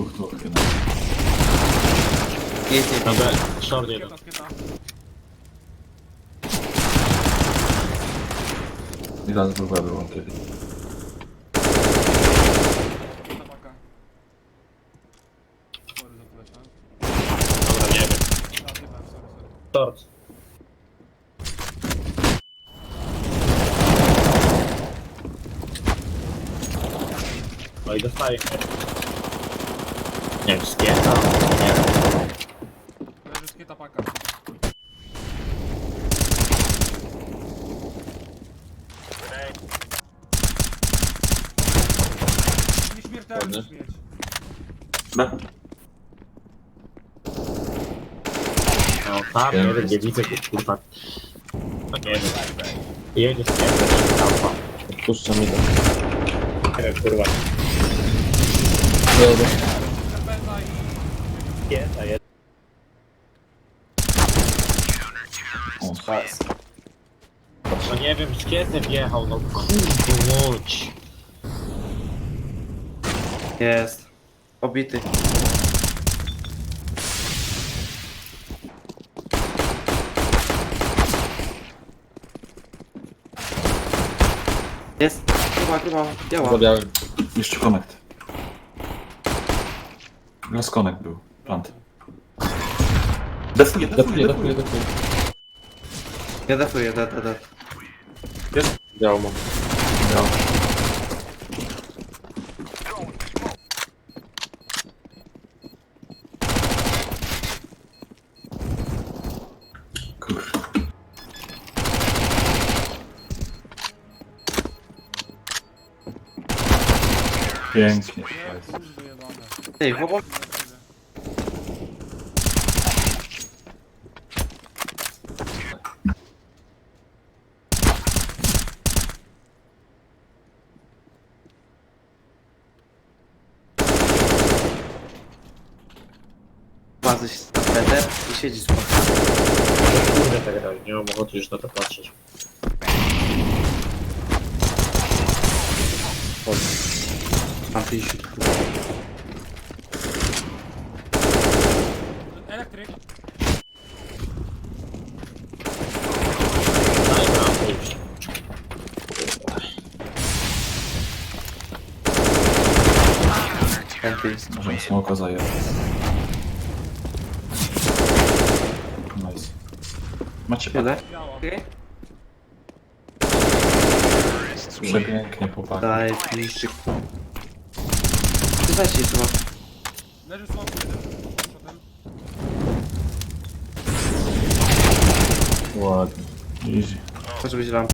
Dwóch, dwóch, jeden. Jest jeden. Dobra, short jeden. Skieta, skieta. I raz dwóch B było kiedyś. Dobra, nie wiem. Short. No i dostaję. Nie wiem, skieta? Nie. Leży skieta paka. Nieśmiertelny Ładny. śmieć. B. No tam, nie wiem, nie widzę, kurwa. No nie wiem. Jedzie skieta, alfa. Odpuszczam mi to. Nie wiem, kurwa. Jadę. Serpenta i... Skieta, jest. Hajs. No nie wiem, skietę wjechał, no kurde, łódź. Jest. Obity. Jest. Chyba, chyba. Działa. Zabiałem. jeszcze connect. Raz connect był. Plant. Defuje, defuje, defuję, defuje. Ja defuję, da, da, da. Biało mam. Miał. Kurwa. Pięknie. Ej, chłopak. bazy się sweter i siedzieć po Kurde tak grać, nie mam ochoty już na to patrzeć. Chodź. Mam 50. Elektryk. Daj nam pójść. Chętnie jest. Może smoka zajął. Nice. Macie Tyle? Przepięknie, chłopaki. Daj, liszczyk. Ty się chyba. Leży jeden. Potem. Ładnie. Easy. Może być wam.